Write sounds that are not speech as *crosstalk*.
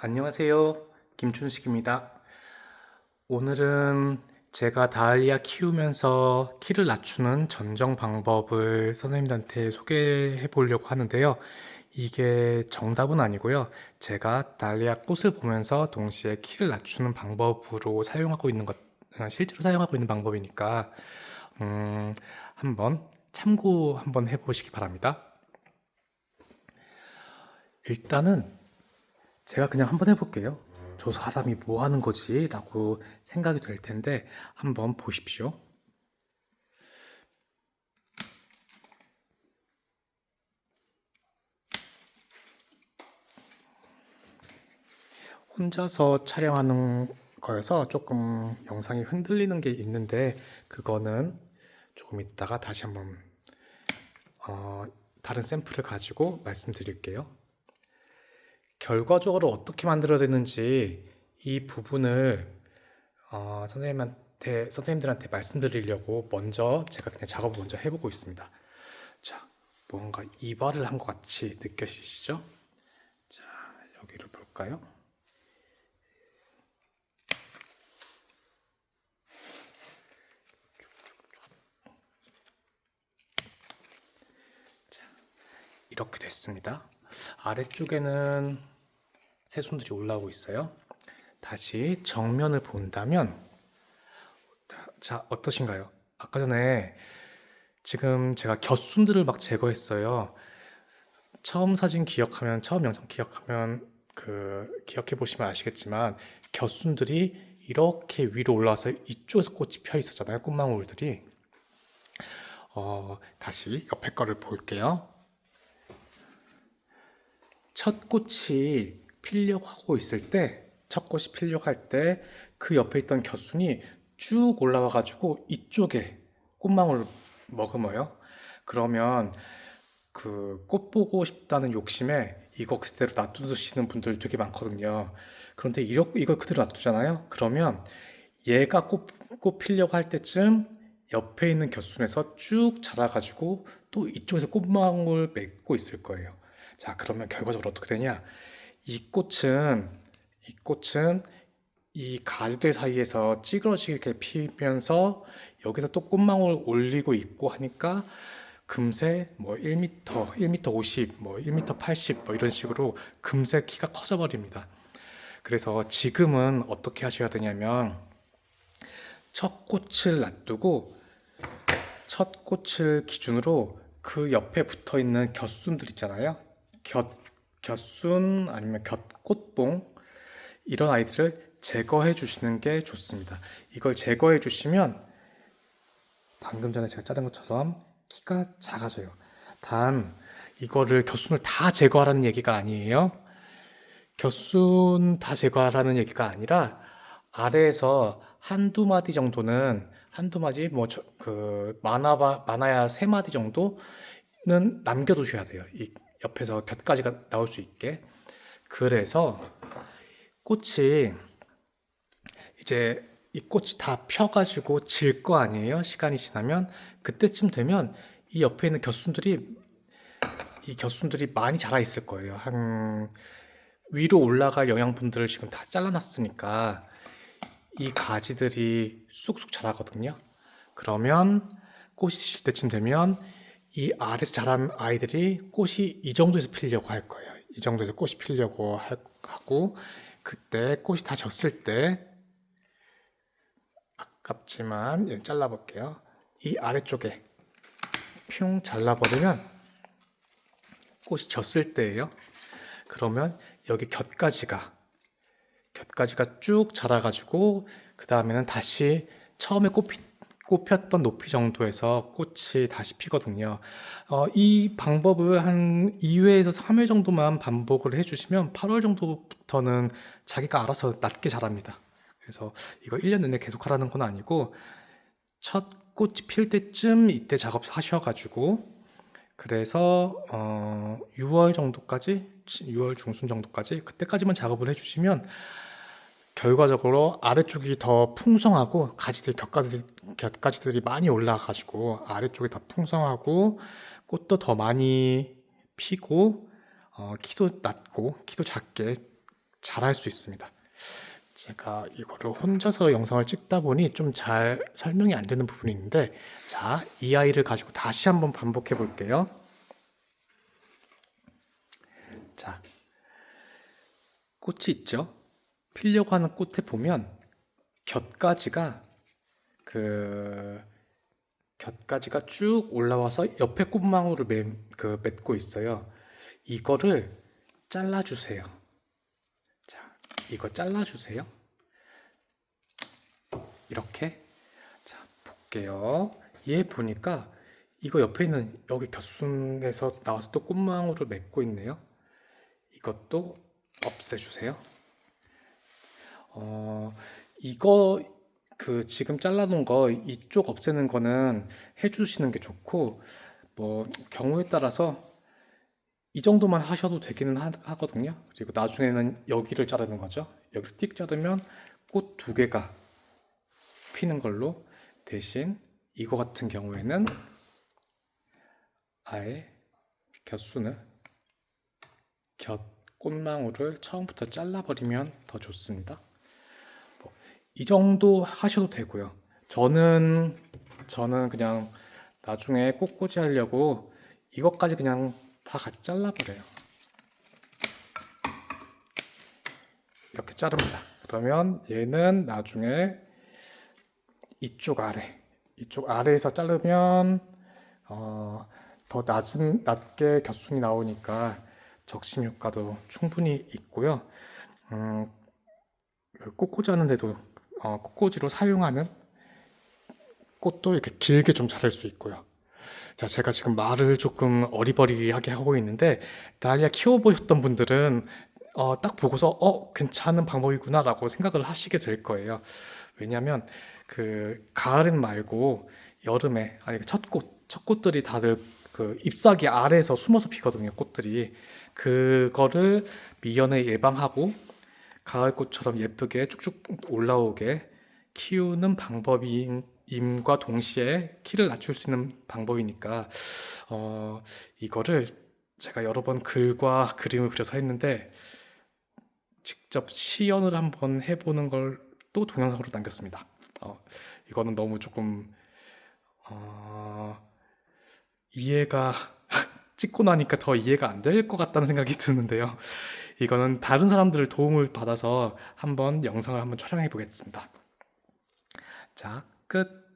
안녕하세요. 김춘식입니다. 오늘은 제가 다알리아 키우면서 키를 낮추는 전정 방법을 선생님들한테 소개해 보려고 하는데요. 이게 정답은 아니고요. 제가 다알리아 꽃을 보면서 동시에 키를 낮추는 방법으로 사용하고 있는 것, 어, 실제로 사용하고 있는 방법이니까, 음, 한번 참고 한번 해보시기 바랍니다. 일단은 제가 그냥 한번 해볼게요. 저 사람이 뭐 하는 거지? 라고 생각이 될 텐데 한번 보십시오. 혼자서 촬영하는 거여서 조금 영상이 흔들리는 게 있는데 그거는 조금 이따가 다시 한번 어, 다른 샘플을 가지고 말씀드릴게요. 결과적으로 어떻게 만들어야 되는지 이 부분을 어, 선생님한테 선생님들한테 말씀드리려고 먼저 제가 그냥 작업을 먼저 해보고 있습니다. 자, 뭔가 이발을 한 것 같이 느껴지시죠? 자, 여기를 볼까요? 이렇게 됐습니다. 아래쪽에는 새순들이 올라오고 있어요. 다시 정면을 본다면 자 어떠신가요? 아까 전에 지금 제가 곁순들을 막 제거했어요. 처음 사진 기억하면 처음 영상 기억하면 그 기억해 보시면 아시겠지만 곁순들이 이렇게 위로 올라와서 이쪽에서 꽃이 펴 있었잖아요. 꽃망울들이 어, 다시 옆에 거를 볼게요. 첫 꽃이 피려고 하고 있을 때, 첫 꽃이 피려고 할 때, 그 옆에 있던 곁순이 쭉 올라와 가지고 이쪽에 꽃망울 머금어요. 그러면 그 꽃 보고 싶다는 욕심에 이거 그대로 놔두시는 분들 되게 많거든요. 그런데 이걸 그대로 놔두잖아요. 그러면 얘가 꽃, 꽃 피려고 할 때쯤 옆에 있는 곁순에서 쭉 자라가지고 또 이쪽에서 꽃망울 맺고 있을 거예요. 자, 그러면 결과적으로 어떻게 되냐? 이 꽃은, 이 꽃은 이 가지들 사이에서 찌그러지게 피면서 여기서 또 꽃망울 올리고 있고 하니까 금세 뭐 1m, 1m 50, 뭐 1m 80, 뭐 이런 식으로 금세 키가 커져 버립니다. 그래서 지금은 어떻게 하셔야 되냐면 첫 꽃을 놔두고 첫 꽃을 기준으로 그 옆에 붙어 있는 곁순들 있잖아요. 곁, 곁순 아니면 곁꽃봉 이런 아이들을 제거해 주시는 게 좋습니다. 이걸 제거해 주시면 방금 전에 제가 자른 것처럼 키가 작아져요. 단 이거를 곁순을 다 제거하라는 얘기가 아니에요. 곁순 다 제거하라는 얘기가 아니라 아래에서 한두 마디 정도는 한두 마디 뭐그 많아 많아야 세 마디 정도는 남겨 두셔야 돼요. 이 옆에서 곁까지가 나올 수 있게. 그래서 꽃이 이제 이 꽃이 다 펴가지고 질 거 아니에요? 시간이 지나면 그때쯤 되면 이 옆에 있는 곁순들이 이 곁순들이 많이 자라 있을 거예요. 한 위로 올라갈 영양분들을 지금 다 잘라놨으니까 이 가지들이 쑥쑥 자라거든요. 그러면 꽃이 질 때쯤 되면 이 아래에서 자란 아이들이 꽃이 이 정도에서 피려고 할 거예요. 이 정도에서 꽃이 피려고 하고 그때 꽃이 다 졌을 때 아깝지만 잘라 볼게요. 이 아래쪽에 뿅 잘라버리면 꽃이 졌을 때예요. 그러면 여기 곁가지가 곁가지가 쭉 자라가지고 그 다음에는 다시 처음에 꽃, 피, 꽃 폈던 높이 정도에서 꽃이 다시 피거든요. 어, 이 방법을 한 2회에서 3회 정도만 반복을 해주시면 8월 정도부터는 자기가 알아서 낮게 자랍니다. 그래서 이거 1년 내내 계속 하라는 건 아니고 첫 꽃이 필 때쯤 이때 작업하셔가지고 그래서 어, 6월 정도까지 6월 중순 정도까지 그때까지만 작업을 해주시면 결과적으로 아래쪽이 더 풍성하고 가지들 곁가지들, 곁가지들이 많이 올라가지고 아래쪽이 더 풍성하고 꽃도 더 많이 피고 어, 키도 낮고 키도 작게 잘할 수 있습니다. 제가 이거를 혼자서 영상을 찍다 보니 좀 잘 설명이 안 되는 부분이 있는데, 자, 이 아이를 가지고 다시 한번 반복해 볼게요. 자, 꽃이 있죠? 피려고 하는 꽃에 보면 곁가지가 그 곁가지가 쭉 올라와서 옆에 꽃망울을 매, 그 맺고 있어요. 이거를 잘라주세요. 자, 이거 잘라주세요. 이렇게. 자, 볼게요. 얘 보니까 이거 옆에 있는 여기 곁순에서 나와서 또 꽃망울을 맺고 있네요. 이것도 없애주세요. 어, 이거 그 지금 잘라놓은 거 이쪽 없애는 거는 해주시는 게 좋고 뭐 경우에 따라서 이 정도만 하셔도 되기는 하, 하거든요. 그리고 나중에는 여기를 자르는 거죠. 여기를 띡 자르면 꽃 두 개가 피는 걸로 대신 이거 같은 경우에는 아예 곁순을 곁 꽃망울을 처음부터 잘라버리면 더 좋습니다. 뭐, 이 정도 하셔도 되고요. 저는 저는 그냥 나중에 꽃꽂이 하려고 이것까지 그냥 다 같이 잘라버려요. 이렇게 자릅니다. 그러면 얘는 나중에 이쪽 아래, 이쪽 아래에서 자르면 어, 더 낮은 낮게 곁순이 나오니까 적심 효과도 충분히 있고요. 음, 그 꽃꽂이 하는데도 어, 꽃꽂이로 사용하는 꽃도 이렇게 길게 좀 자랄 수 있고요. 자, 제가 지금 말을 조금 어리버리하게 하고 있는데 달리아 키워보셨던 분들은 어, 딱 보고서 어, 괜찮은 방법이구나라고 생각을 하시게 될 거예요. 왜냐하면 그 가을엔 말고 여름에 아니 첫 꽃, 첫 꽃들이 다들 그 잎사귀 아래에서 숨어서 피거든요, 꽃들이. 그거를 미연에 예방하고 가을꽃처럼 예쁘게 쭉쭉 올라오게 키우는 방법임과 동시에 키를 낮출 수 있는 방법이니까 어, 이거를 제가 여러 번 글과 그림을 그려서 했는데 직접 시연을 한번 해보는 걸 또 동영상으로 남겼습니다. 어, 이거는 너무 조금 어, 이해가 *laughs* 찍고 나니까 더 이해가 안 될 것 같다는 생각이 드는데요. 이거는 다른 사람들을 도움을 받아서 한번 영상을 한번 촬영해 보겠습니다. 자, 끝.